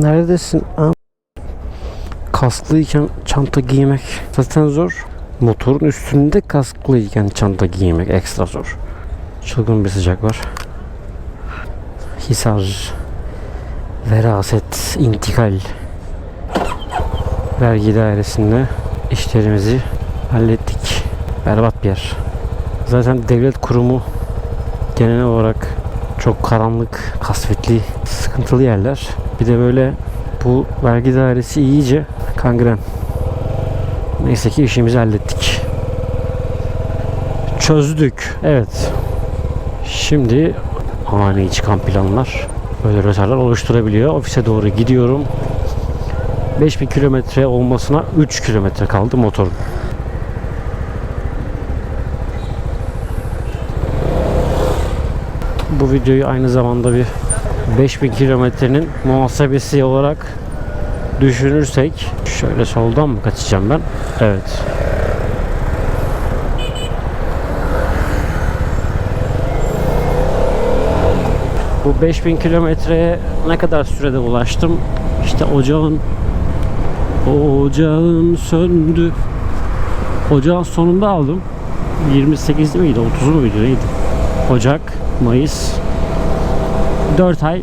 Neredesin? Ha? Kasklıyken çanta giymek zaten zor. Motorun üstünde kasklıyken çanta giymek ekstra zor. Çılgın bir sıcak var. Hisar, veraset, intikal. Vergi dairesinde işlerimizi hallettik. Berbat bir yer. Zaten devlet kurumu genel olarak çok karanlık, kasvetli, sıkıntılı yerler. Bir de böyle bu vergi dairesi iyice kangren. Neyse ki işimizi hallettik. Çözdük. Evet. Şimdi ani çıkan planlar böyle rötarlar oluşturabiliyor. Ofise doğru gidiyorum. 5000 kilometre olmasına 3 kilometre kaldı motorun. Bu videoyu aynı zamanda bir 5000 kilometrenin muhasebesi olarak düşünürsek şöyle soldan mı kaçacağım ben? Evet. Bu 5000 kilometreye ne kadar sürede ulaştım? İşte ocağın ocağın söndü. Ocağın sonunda aldım. 28'li miydi? 30'u muydu? Neydi? Ocak, Mayıs 4 ay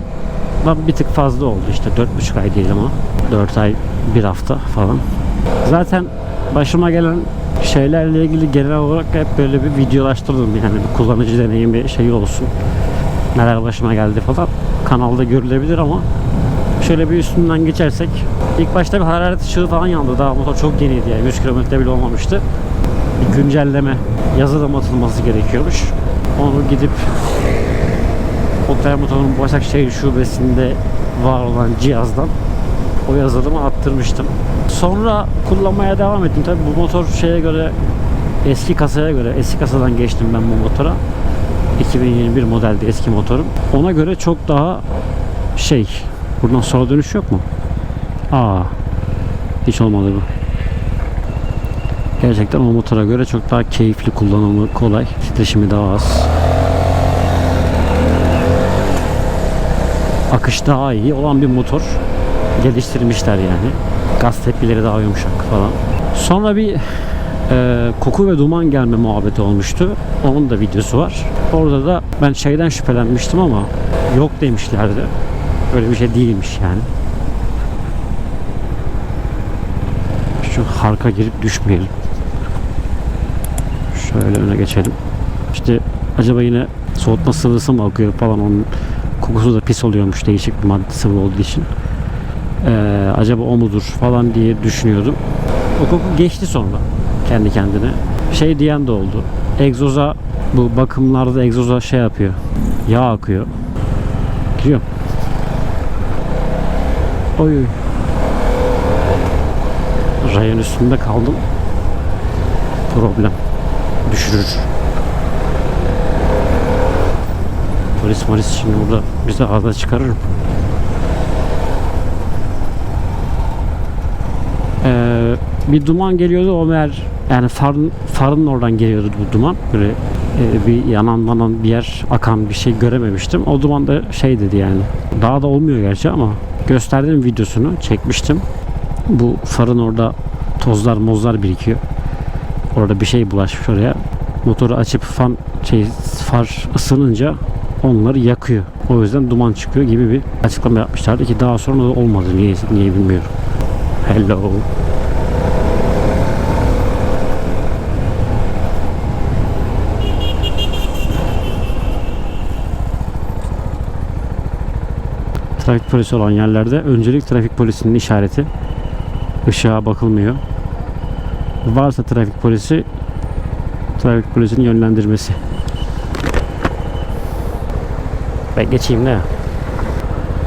bir tık fazla oldu işte 4,5 ay değil ama 4 ay bir hafta falan. Zaten başıma gelen şeylerle ilgili genel olarak hep böyle bir videolaştırdım yani bir kullanıcı deneyimi şeyi olsun. Neler başıma geldi falan kanalda görülebilir ama şöyle bir üstünden geçersek ilk başta bir hararet ışığı falan yandı. Daha motor çok yeniydi yani 100 kilometre bile olmamıştı. Bir güncelleme yazılım atılması gerekiyormuş. Onu gidip Otel Motor'un Başakşehir şubesinde var olan cihazdan o yazılımı attırmıştım. Sonra kullanmaya devam ettim. Tabi bu motor şeye göre eski kasaya göre eski kasadan geçtim ben bu motora. 2021 modeldi eski motorum. Ona göre çok daha şey buradan sola dönüş yok mu? Aa hiç olmadı bu. Gerçekten o motora göre çok daha keyifli kullanımı kolay. Titreşimi daha az. Akış daha iyi olan bir motor geliştirmişler yani. Gaz tepkileri daha yumuşak falan. Sonra bir e, koku ve duman gelme muhabbeti olmuştu. Onun da videosu var. Orada da ben şeyden şüphelenmiştim ama yok demişlerdi. Öyle bir şey değilmiş yani. Şu harka girip düşmeyelim. Şöyle öne geçelim. İşte acaba yine soğutma sıvısı mı akıyor falan onun kokusu da pis oluyormuş değişik bir madde sıvı olduğu için. Ee, acaba o mudur falan diye düşünüyordum. O koku geçti sonra kendi kendine. Şey diyen de oldu. Egzoza bu bakımlarda egzoza şey yapıyor. Yağ akıyor. Giriyor. Oy. oy. Rayın üstünde kaldım. Problem. Düşürür. Polis maris şimdi burada bizi ağza çıkarır mı? Ee, bir duman geliyordu o meğer yani farın, farın oradan geliyordu bu duman. Böyle e, bir yanan manan bir yer akan bir şey görememiştim. O duman da şey dedi yani. Daha da olmuyor gerçi ama gösterdim videosunu çekmiştim. Bu farın orada tozlar mozlar birikiyor. Orada bir şey bulaşmış oraya. Motoru açıp fan şey far ısınınca onları yakıyor. O yüzden duman çıkıyor gibi bir açıklama yapmışlardı ki daha sonra da olmadı. Niye, niye bilmiyorum. Hello. Trafik polisi olan yerlerde öncelik trafik polisinin işareti. Işığa bakılmıyor. Varsa trafik polisi trafik polisinin yönlendirmesi. Ben geçeyim ne?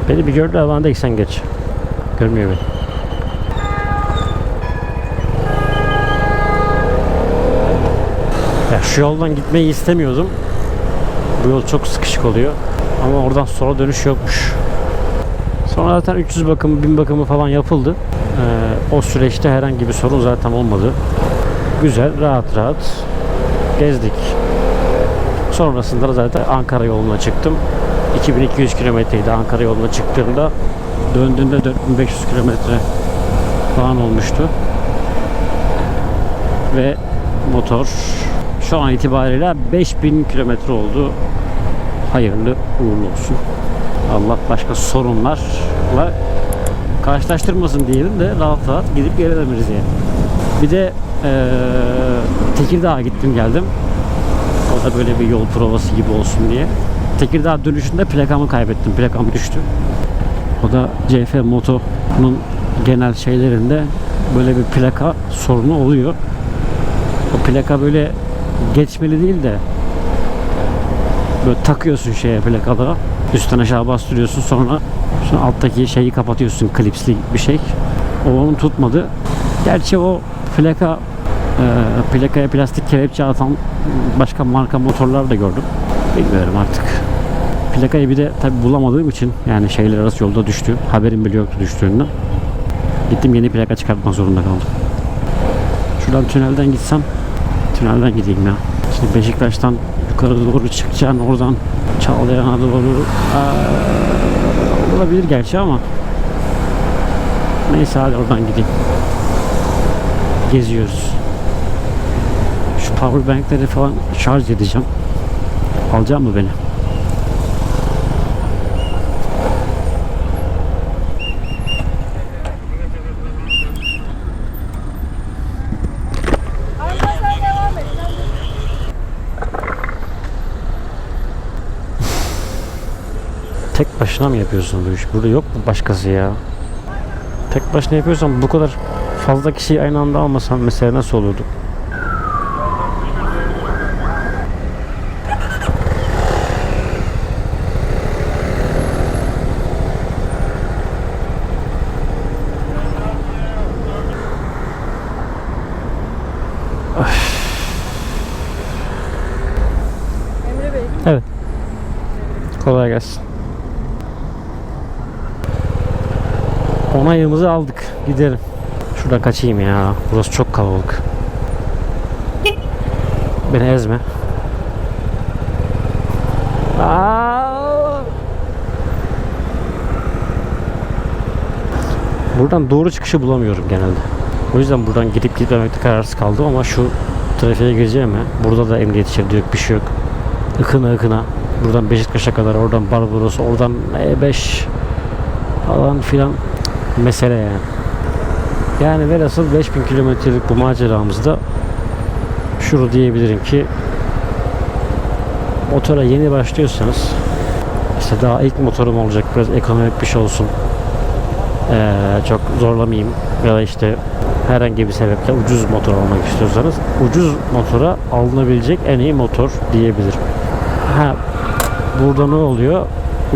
Beni bir gördü ilk sen geç. Görmüyor beni. Ya şu yoldan gitmeyi istemiyordum. Bu yol çok sıkışık oluyor. Ama oradan sola dönüş yokmuş. Sonra zaten 300 bakımı, 1000 bakımı falan yapıldı. Ee, o süreçte herhangi bir sorun zaten olmadı. Güzel, rahat rahat gezdik. Sonrasında da zaten Ankara yoluna çıktım. 2200 kilometreydi Ankara yoluna çıktığımda Döndüğünde 4500 kilometre falan olmuştu. Ve motor şu an itibariyle 5000 kilometre oldu. Hayırlı uğurlu olsun. Allah başka sorunlarla karşılaştırmasın diyelim de rahat rahat gidip gelebiliriz yani. Bir de eee Tekirdağ'a gittim geldim. O da böyle bir yol provası gibi olsun diye. Tekirdağ dönüşünde plakamı kaybettim. Plakam düştü. O da CF Moto'nun genel şeylerinde böyle bir plaka sorunu oluyor. O plaka böyle geçmeli değil de böyle takıyorsun şeye plakalara. Üstten aşağı bastırıyorsun sonra sonra alttaki şeyi kapatıyorsun klipsli bir şey. O onun tutmadı. Gerçi o plaka e, plakaya plastik kelepçe atan başka marka motorlar da gördüm. Bilmiyorum artık. Plakayı bir de tabi bulamadığım için yani şeyler arası yolda düştü. Haberim bile yoktu düştüğünden. Gittim yeni plaka çıkartmak zorunda kaldım. Şuradan tünelden gitsem tünelden gideyim ya. Şimdi Beşiktaş'tan yukarı doğru çıkacaksın oradan Çağlayan'a doğru Aa, olabilir gerçi ama neyse hadi oradan gideyim. Geziyoruz. Şu power bankleri falan şarj edeceğim. Alacak mı beni? Tek başına mı yapıyorsun bu iş? Burada yok mu başkası ya? Tek başına yapıyorsan bu kadar fazla kişiyi aynı anda almasan mesela nasıl olurdu? Emre Bey, Evet. Kolay gelsin. Onayımızı aldık. Gidelim. Şurada kaçayım ya. Burası çok kalabalık. Beni ezme. Aa! Buradan doğru çıkışı bulamıyorum genelde. O yüzden buradan gidip gitmemekte kararsız kaldım ama şu trafiğe gireceğim ya. Burada da emniyet şeridi yok, bir şey yok. Ikına ıkına. Buradan Beşiktaş'a kadar, oradan Barbaros, oradan E5 falan filan mesele yani. Yani velhasıl 5000 kilometrelik bu maceramızda şunu diyebilirim ki motora yeni başlıyorsanız işte daha ilk motorum olacak biraz ekonomik bir şey olsun ee, çok zorlamayayım ya da işte herhangi bir sebeple ucuz motor almak istiyorsanız ucuz motora alınabilecek en iyi motor diyebilirim. Ha burada ne oluyor?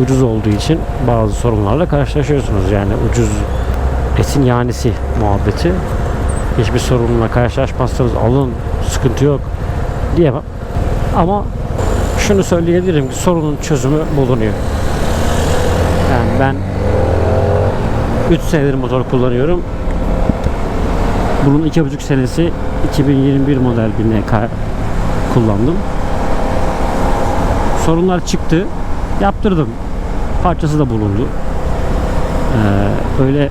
Ucuz olduğu için bazı sorunlarla karşılaşıyorsunuz. Yani ucuz etin yanisi muhabbeti. Hiçbir sorunla karşılaşmazsanız alın sıkıntı yok diyemem. Ama şunu söyleyebilirim ki sorunun çözümü bulunuyor. Yani ben 3 senedir motor kullanıyorum. Bunun 2,5 senesi 2021 model bir kullandım. Sorunlar çıktı. Yaptırdım. Parçası da bulundu. Ee, öyle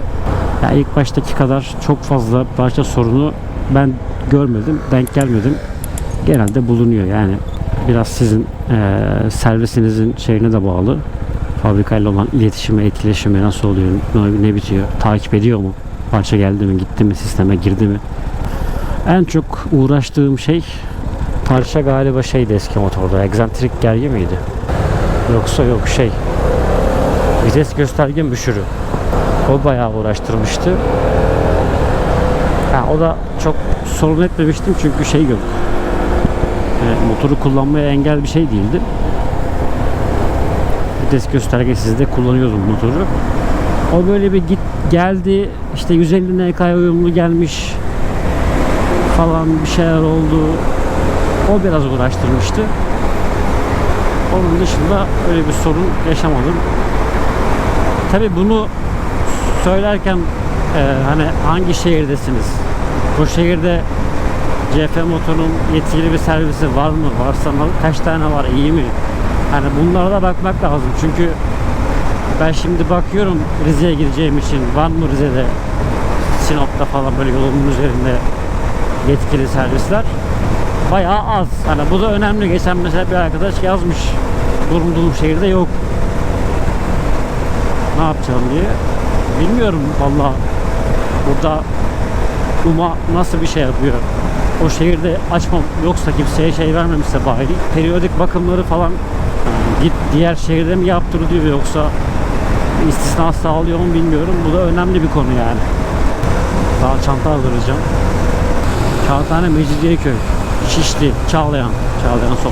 ya ilk baştaki kadar çok fazla parça sorunu ben görmedim, denk gelmedim. Genelde bulunuyor yani. Biraz sizin eee, servisinizin şeyine de bağlı. Fabrikayla olan iletişime, etkileşime nasıl oluyor, ne, ne bitiyor, takip ediyor mu? Parça geldi mi, gitti mi, sisteme girdi mi? En çok uğraştığım şey parça galiba şeydi eski motorda. Egzantrik gergi miydi? Yoksa yok şey. Vites gösterge müşürü. O bayağı uğraştırmıştı. Ha, o da çok sorun etmemiştim çünkü şey yok. Yani motoru kullanmaya engel bir şey değildi. Vites göstergesiz de kullanıyordum motoru. O böyle bir git geldi işte 150 NK'ya uyumlu gelmiş falan bir şeyler oldu. O biraz uğraştırmıştı. Onun dışında öyle bir sorun yaşamadım. Tabi bunu söylerken e, hani hangi şehirdesiniz? Bu şehirde CF motorun yetkili bir servisi var mı? Varsa kaç tane var? İyi mi? Hani bunlara da bakmak lazım. Çünkü Ben şimdi bakıyorum Rize'ye gideceğim için var mı Rize'de Sinop'ta falan böyle yolun üzerinde yetkili servisler bayağı az. Hani bu da önemli. Geçen mesela bir arkadaş yazmış bulunduğum şehirde yok. Ne yapacağım diye. Bilmiyorum valla. Burada UMA nasıl bir şey yapıyor? O şehirde açmam yoksa kimseye şey vermemişse bayi periyodik bakımları falan git diğer şehirde mi yaptır diyor yoksa istisna sağlıyor mu bilmiyorum. Bu da önemli bir konu yani. Daha çanta hazırlayacağım. Kağıthane Mecidiyeköy, Şişli, Çağlayan, Çağlayan Sol.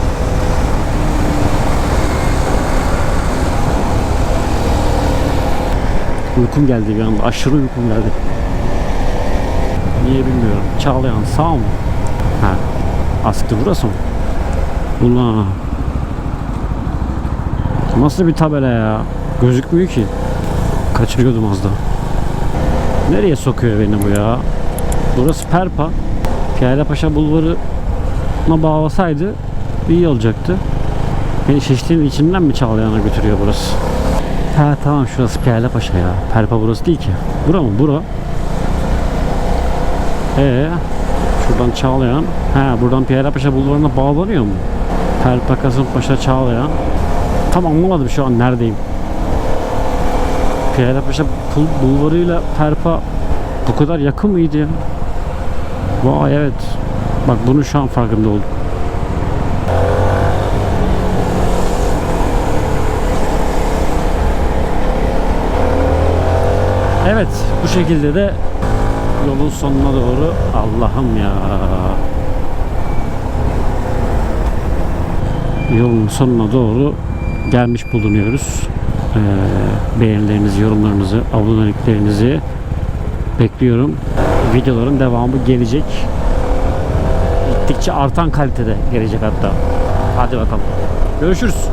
Uykum geldi bir anda. Aşırı uykum geldi. Niye bilmiyorum. Çağlayan sağ mı? Ha. Askı burası mı? Ulan. Nasıl bir tabela ya? Gözükmüyor ki. Kaçırıyordum az daha. Nereye sokuyor beni bu ya? Burası Perpa. Paşa Bulvarı'na bağlasaydı iyi olacaktı. Beni Şişli'nin içinden mi Çağlayan'a götürüyor burası? Ha tamam şurası Paşa ya. Perpa burası değil ki. Bura mı? Bura. Ee, şuradan Çağlayan. Ha buradan Paşa Bulvarı'na bağlanıyor mu? Perpa Kasımpaşa Çağlayan. Tam anlamadım şu an neredeyim. Paşa Bulvarı'yla Perpa bu kadar yakın mıydı? Vay evet. Bak bunu şu an farkında oldum. Evet bu şekilde de yolun sonuna doğru Allah'ım ya. Yolun sonuna doğru gelmiş bulunuyoruz. Ee, beğenilerinizi, yorumlarınızı, aboneliklerinizi bekliyorum. Videoların devamı gelecek. Gittikçe artan kalitede gelecek hatta. Hadi bakalım. Görüşürüz.